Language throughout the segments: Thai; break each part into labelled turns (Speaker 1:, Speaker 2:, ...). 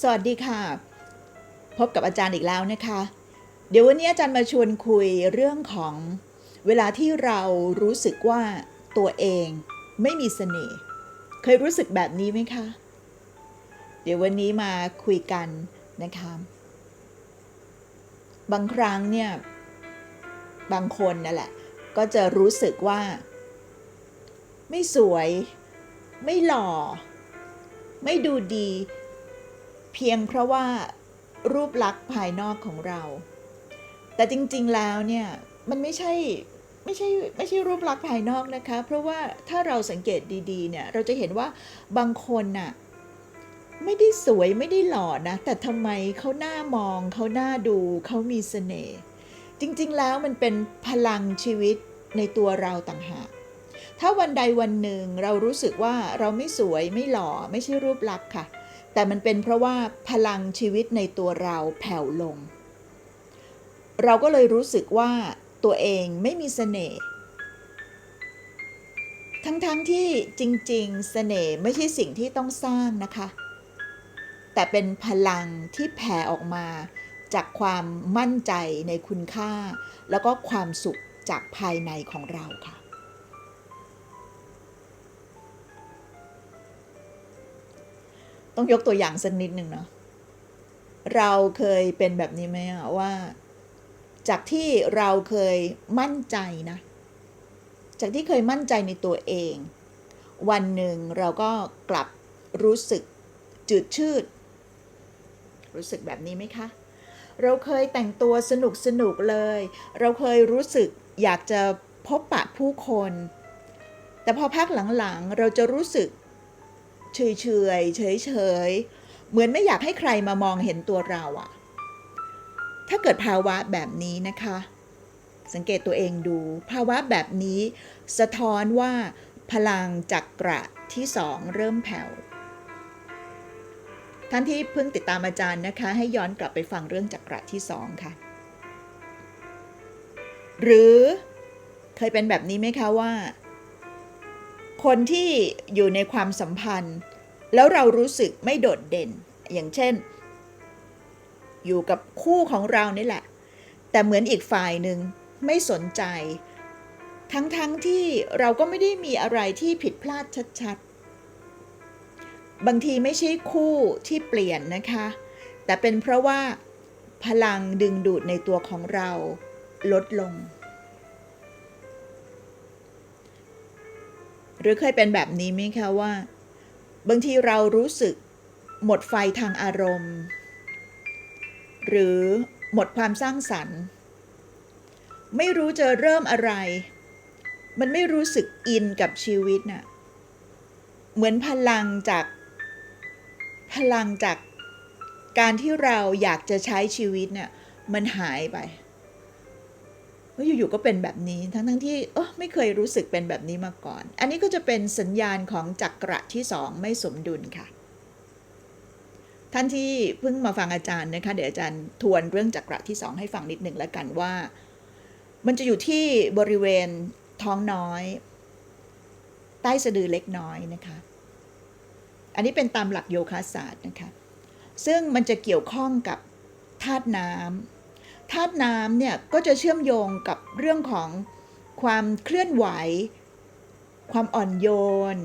Speaker 1: สวัสดีค่ะ พบกับอาจารย์อีกแล้วนะคะ เดี๋ยววันนี้อาจารย์มาชวนคุยเรื่องของเวลาที่เรารู้สึกว่าตัวเองไม่มีเสน่ห์เคยรู้สึกแบบนี้ไหมคะ เดี๋ยววันนี้มาคุยกันนะคะ บางครั้งเนี่ย บางคนนั่นแหละ ก็จะรู้สึกว่า ไม่สวย ไม่หล่อ ไม่ดูดี เพียงเพราะว่ารูปลักษณ์ภายนอกของเรา แต่จริงๆแล้วเนี่ยมันไม่ใช่ไม่ใช่ไม่ใช่รูปลักษณ์ภายนอกนะคะ เพราะว่าถ้าเราสังเกตดีๆเนี่ยเราจะเห็นว่าบางคนน่ะไม่ได้สวยไม่ได้หล่อนะ แต่ทำไมเขาหน้ามองเขาหน้าดูเขามีเสน่ห์จริงๆแล้วมันเป็นพลังชีวิตในตัวเราต่างหาก ถ้าวันใดวันหนึ่งเรารู้สึกว่าเราไม่สวยไม่หล่อไม่ใช่รูปลักษณ์ค่ะ แต่มันเป็นเพราะว่าพลังชีวิตในตัวเราแผ่วลง เราก็เลยรู้สึกว่าตัวเองไม่มีเสน่ห์ ทั้งๆทที่จริงๆเสน่ห์ไม่ใช่สิ่งที่ต้องสร้างนะคะ แต่เป็นพลังที่แผ่ออกมาจากความมั่นใจในคุณค่า แล้วก็ความสุขจากภายในของเราค่ะ ต้องยกตัวอย่างสักนิดหนึ่งเนาะเราเคยเป็นแบบนี้ไหมอะว่า จากที่เราเคยมั่นใจนะ จากที่เคยมั่นใจในตัวเอง วันหนึ่งเราก็กลับรู้สึกจืดชืด รู้สึกแบบนี้ไหมคะ เราเคยแต่งตัวสนุกสนุกเลย เราเคยรู้สึกอยากจะพบปะผู้คน แต่พอพักหลังๆ เราจะรู้สึก เฉยเฉยเฉยเฉยๆเหมือนไม่อยากให้ใครมามองเห็นตัวเราอะถ้าเกิดภาวะแบบนี้นะคะ สังเกตตัวเองดู ภาวะแบบนี้ สะท้อนว่า พลังจักระที่สองเริ่มแผ่วท่านที่เพิ่งติดตามอาจารย์นะคะ ให้ย้อนกลับไปฟังเรื่องจักระที่สองค่ะ หรือเคยเป็นแบบนี้ไหมคะว่า คนที่อยู่ในความสัมพันธ์ แล้วเรารู้สึกไม่โดดเด่น อย่างเช่น อยู่กับคู่ของเรานี่แหละ แต่เหมือนอีกฝ่ายหนึ่งไม่สนใจ ทั้งๆทที่เราก็ไม่ได้มีอะไรที่ผิดพลาดชัดๆ บางทีไม่ใช่คู่ที่เปลี่ยนนะคะ แต่เป็นเพราะว่าพลังดึงดูดในตัวของเราลดลง หรือเคยเป็นแบบนี้ไหมคะว่า บางทีเรารู้สึกหมดไฟทางอารมณ์ หรือหมดความสร้างสรรค์ ไม่รู้จะเริ่มอะไร มันไม่รู้สึกอินกับชีวิตน่ะเหมือนพลังจาก พลังจากการที่เราอยากจะใช้ชีวิตเนี่ยมันหายไป แล้วอยู่ๆก็เป็นแบบนี้ทั้งๆที่เออไม่เคยรู้สึกเป็นแบบนี้มาก่อน อันนี้ก็จะเป็นสัญญาณของจักระที่สองไม่สมดุลค่ะ ท่านที่เพิ่งมาฟังอาจารย์นะคะเดี๋ยวอาจารย์ทวนเรื่องจักระที่สองให้ฟังนิดหนึ่งแล้วกันว่า มันจะอยู่ที่บริเวณท้องน้อย ใต้สะดือเล็กน้อยนะคะ อันนี้เป็นตามหลักโยคะศาสตร์นะคะ ซึ่งมันจะเกี่ยวข้องกับธาตุน้ำ ธาตุน้ำเนี่ยก็จะเชื่อมโยงกับเรื่องของความเคลื่อนไหว ความอ่อนโยน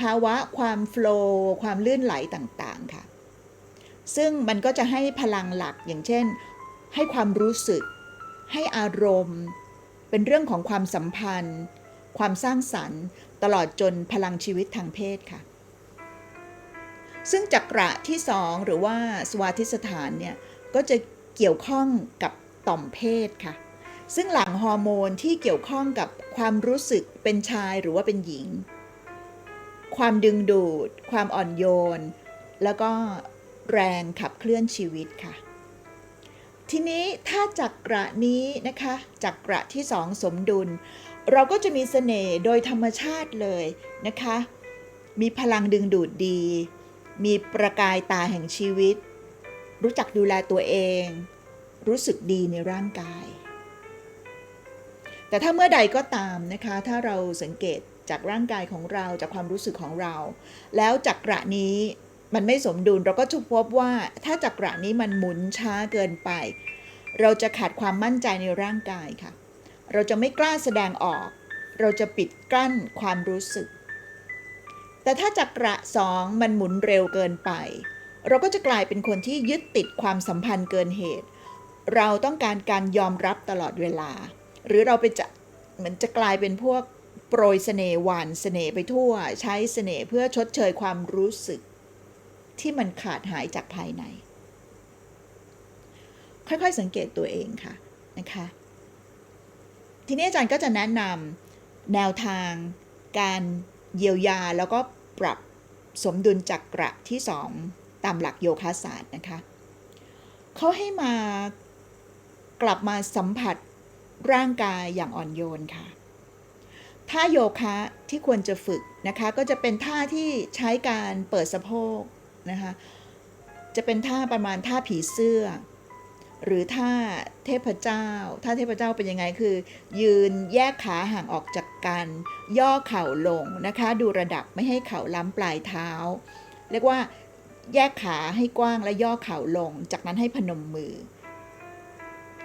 Speaker 1: ภาวะความโฟล์ความลื่นไหลต่างๆค่ะ ซึ่งมันก็จะให้พลังหลักอย่างเช่น ให้ความรู้สึก ให้อารมณ์ เป็นเรื่องของความสัมพันธ์ ความสร้างสรรค์ ตลอดจนพลังชีวิตทางเพศค่ะ ซึ่งจักระที่สองหรือว่าสวาธิสถานเนี่ยก็จะ เกี่ยวข้องกับต่อมเพศค่ะ ซึ่งหลั่งฮอร์โมนที่เกี่ยวข้องกับความรู้สึกเป็นชายหรือว่าเป็นหญิง ความดึงดูด ความอ่อนโยน แล้วก็แรงขับเคลื่อนชีวิตค่ะ ทีนี้ถ้าจักระนี้นะคะจักระที่สองสมดุล เราก็จะมีเสน่ห์โดยธรรมชาติเลยนะคะ มีพลังดึงดูดดี มีประกายตาแห่งชีวิต รู้จักดูแลตัวเอง รู้สึกดีในร่างกาย แต่ถ้าเมื่อใดก็ตามนะคะ ถ้าเราสังเกตจากร่างกายของเราจากความรู้สึกของเรา แล้วจักระนี้มันไม่สมดุลเราก็จะพบว่าถ้าจักระนี้มันหมุนช้าเกินไป เราจะขาดความมั่นใจในร่างกายค่ะ เราจะไม่กล้าแสดงออก เราจะปิดกั้นความรู้สึก แต่ถ้าจักระสองมันหมุนเร็วเกินไป เราก็จะกลายเป็นคนที่ยึดติดความสัมพันธ์เกินเหตุ เราต้องการการยอมรับตลอดเวลา หรือเราไปจะเหมือนจะกลายเป็นพวกโปรยเสน่ห์หวานเสน่ห์ไปทั่ว ใช้เสน่ห์เพื่อชดเชยความรู้สึก ที่มันขาดหายจากภายใน ค่อยๆสังเกตตัวเองค่ะนะคะทีนี้อาจารย์ก็จะแนะนำแนวทางการเยียวยาแล้วก็ปรับสมดุลจักระที่สอง ตามหลักโยคะศาสตร์นะคะเขาให้มากลับมาสัมผัสร่างกายอย่างอ่อนโยนค่ะ ท่าโยคะที่ควรจะฝึกนะคะ ก็จะเป็นท่าที่ใช้การเปิดสะโพกนะคะ จะเป็นท่าประมาณท่าผีเสื้อ หรือท่าเทพเจ้า ท่าเทพเจ้าเป็นยังไงคือ ยืนแยกขาห่างออกจากกัน ย่อเข่าลงนะคะ ดูระดับไม่ให้เข่าล้ำปลายเท้า เรียกว่า แยกขาให้กว้างและย่อเข่าลง จากนั้นให้พนมมือ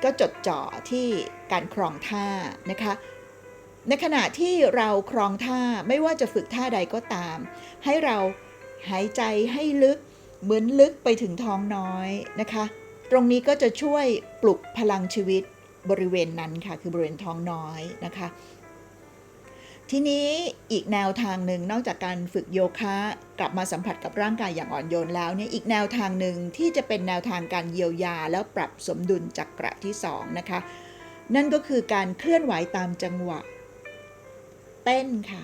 Speaker 1: ก็จดจ่อที่การครองท่านะคะ ในขณะที่เราครองท่าไม่ว่าจะฝึกท่าใดก็ตาม ให้เราหายใจให้ลึกเหมือนลึกไปถึงท้องน้อยนะคะ ตรงนี้ก็จะช่วยปลุกพลังชีวิตบริเวณนั้นค่ะ คือบริเวณท้องน้อยนะคะ ทีนี้อีกแนวทางหนึ่งนอกจากการฝึกโยคะกลับมาสัมผัสกับร่างกายอย่างอ่อนโยนแล้วเนี่ยอีกแนวทางหนึ่งที่จะเป็นแนวทางการเยียวยา แล้วปรับสมดุลจักระที่สองนะคะนั่นก็คือการเคลื่อนไหวตามจังหวะ เต้นค่ะ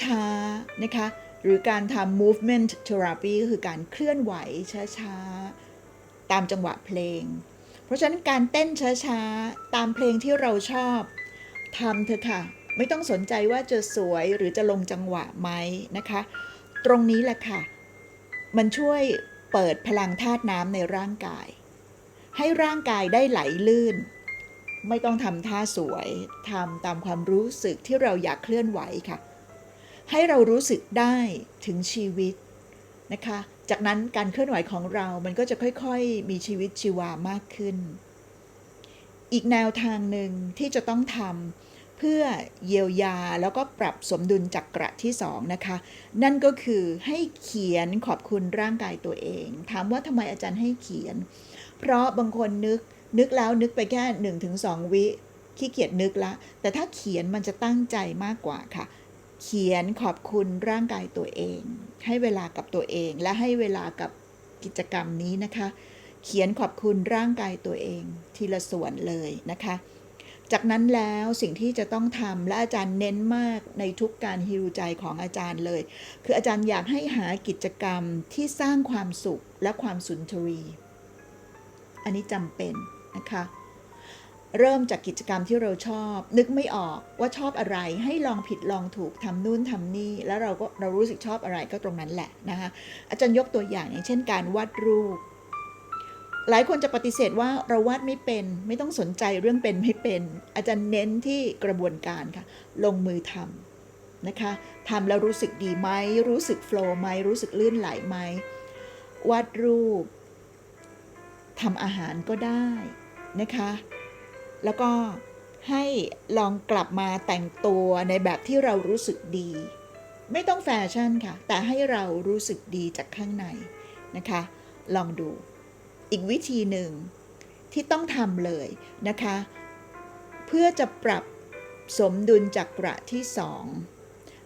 Speaker 1: ช้าๆนะคะหรือการทำ movement therapy ก็คือการเคลื่อนไหวช้าๆตามจังหวะเพลง เพราะฉะนั้นการเต้นช้าๆตามเพลงที่เราชอบทำเถอะค่ะ ไม่ต้องสนใจว่าจะสวยหรือจะลงจังหวะไหมนะคะ ตรงนี้แหละค่ะ มันช่วยเปิดพลังธาตุน้ำในร่างกาย ให้ร่างกายได้ไหลลื่น ไม่ต้องทำท่าสวยทำตามความรู้สึกที่เราอยากเคลื่อนไหวค่ะ ให้เรารู้สึกได้ถึงชีวิตนะคะ จากนั้นการเคลื่อนไหวของเรา มันก็จะค่อยๆ มีชีวิตชีวามากขึ้น อีกแนวทางหนึ่งที่จะต้องทำ เพื่อเยียวยาแล้วก็ปรับสมดุลจักระที่สองนะคะ นั่นก็คือให้เขียนขอบคุณร่างกายตัวเอง ถามว่าทำไมอาจารย์ให้เขียน เพราะบางคนนึกนึกแล้วนึกไปแค่1นถึงสวิขี้เกียจนึกละ แต่ถ้าเขียนมันจะตั้งใจมากกว่าค่ะ เขียนขอบคุณร่างกายตัวเอง ให้เวลากับตัวเอง และให้เวลากับกิจกรรมนี้นะคะ เขียนขอบคุณร่างกายตัวเอง ทีละส่วนเลยนะคะ จากนั้นแล้วสิ่งที่จะต้องทำและอาจารย์เน้นมากในทุกการฮิวใจของอาจารย์เลย คืออาจารย์อยากให้หากิจกรรมที่สร้างความสุขและความสุนทรี อันนี้จำเป็นนะคะเริ่มจากกิจกรรมที่เราชอบ นึกไม่ออกว่าชอบอะไรให้ลองผิดลองถูกทำนู่นทำนี่ แล้วเราก็เรารู้สึกชอบอะไรก็ตรงนั้นแหละนะคะอาจารย์ยกตัวอย่างอย่างเช่นการวาดรูป หลายคนจะปฏิเสธว่าเราวาดไม่เป็น ไม่ต้องสนใจเรื่องเป็นไม่เป็น อาจารย์เน้นที่กระบวนการค่ะ ลงมือทำนะคะทำแล้วรู้สึกดีไหมรู้สึกโฟล์ไหมรู้สึกลื่นไหลไหมวาดรูปทำอาหารก็ได้นะคะ แล้วก็ให้ลองกลับมาแต่งตัวในแบบที่เรารู้สึกดี ไม่ต้องแฟชั่นค่ะ แต่ให้เรารู้สึกดีจากข้างในนะคะ ลองดู อีกวิธีหนึ่งที่ต้องทำเลยนะคะ เพื่อจะปรับสมดุลจักระที่สอง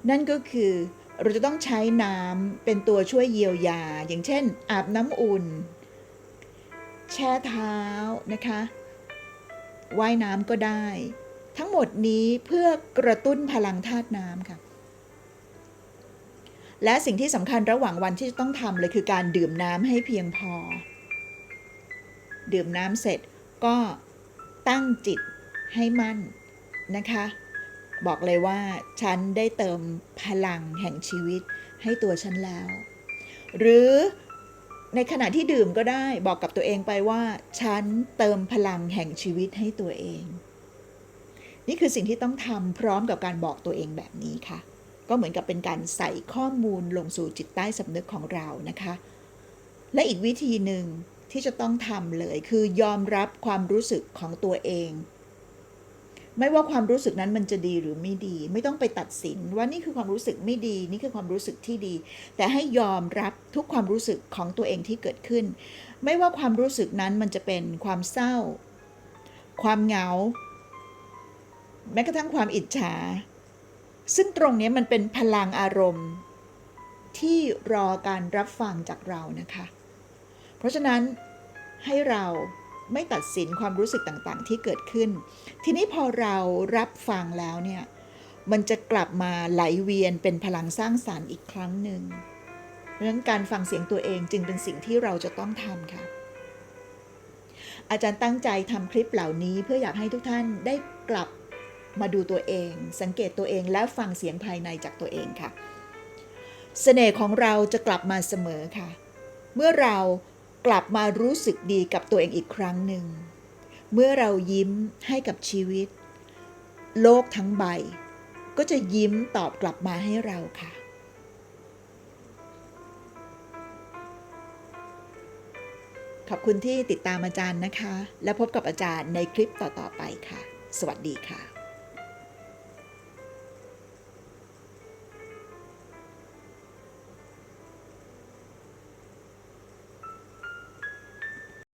Speaker 1: นั่นก็คือเราจะต้องใช้น้ำเป็นตัวช่วยเยียวยา อย่างเช่น อาบน้ำอุ่น แช่เท้านะคะว่ายน้ำก็ได้ ทั้งหมดนี้เพื่อกระตุ้นพลังธาตุน้ำค่ะ และสิ่งที่สำคัญระหว่างวันที่จะต้องทำเลยคือการดื่มน้ำให้เพียงพอ ดื่มน้ำเสร็จก็ตั้งจิตให้มั่นนะคะ บอกเลยว่าฉันได้เติมพลังแห่งชีวิตให้ตัวฉันแล้ว หรือในขณะที่ดื่มก็ได้บอกกับตัวเองไปว่า ฉันเติมพลังแห่งชีวิตให้ตัวเอง นี่คือสิ่งที่ต้องทำพร้อมกับการบอกตัวเองแบบนี้ค่ะ ก็เหมือนกับเป็นการใส่ข้อมูลลงสู่จิตใต้สำนึกของเรานะคะ และอีกวิธีหนึ่ง ที่จะต้องทำเลย คือยอมรับความรู้สึกของตัวเอง ไม่ว่าความรู้สึกนั้นมันจะดีหรือไม่ดี ไม่ต้องไปตัดสินว่านี่คือความรู้สึกไม่ดี นี่คือความรู้สึกที่ดี แต่ให้ยอมรับทุกความรู้สึกของตัวเองที่เกิดขึ้น ไม่ว่าความรู้สึกนั้นมันจะเป็นความเศร้า ความเหงา แม้กระทั่งความอิจฉา ซึ่งตรงนี้มันเป็นพลังอารมณ์ที่รอการรับฟังจากเรานะคะ เพราะฉะนั้นให้เราไม่ตัดสินความรู้สึกต่างๆ ที่เกิดขึ้น ทีนี้พอเรารับฟังแล้วเนี่ยมันจะกลับมาไหลเวียนเป็นพลังสร้างสารรค์อีกครั้งหนึ่งเราะฉะนั้นการฟังเสียงตัวเองจึงเป็นสิ่งที่เราจะต้องทำค่ะ อาจารย์ตั้งใจทำคลิปเหล่านี้เพื่ออยากให้ทุกท่านได้กลับมาดูตัวเอง สังเกตตัวเองและฟังเสียงภายในจากตัวเองค่ะเสน่ห์ของเราจะกลับมาเสมอค่ะ เมื่อเรา กลับมารู้สึกดีกับตัวเองอีกครั้งหนึ่ง เมื่อเรายิ้มให้กับชีวิต โลกทั้งใบ ก็จะยิ้มตอบกลับมาให้เราค่ะขอบคุณที่ติดตามอาจารย์นะคะ และพบกับอาจารย์ในคลิปต่อ ๆ ไปค่ะ สวัสดีค่ะ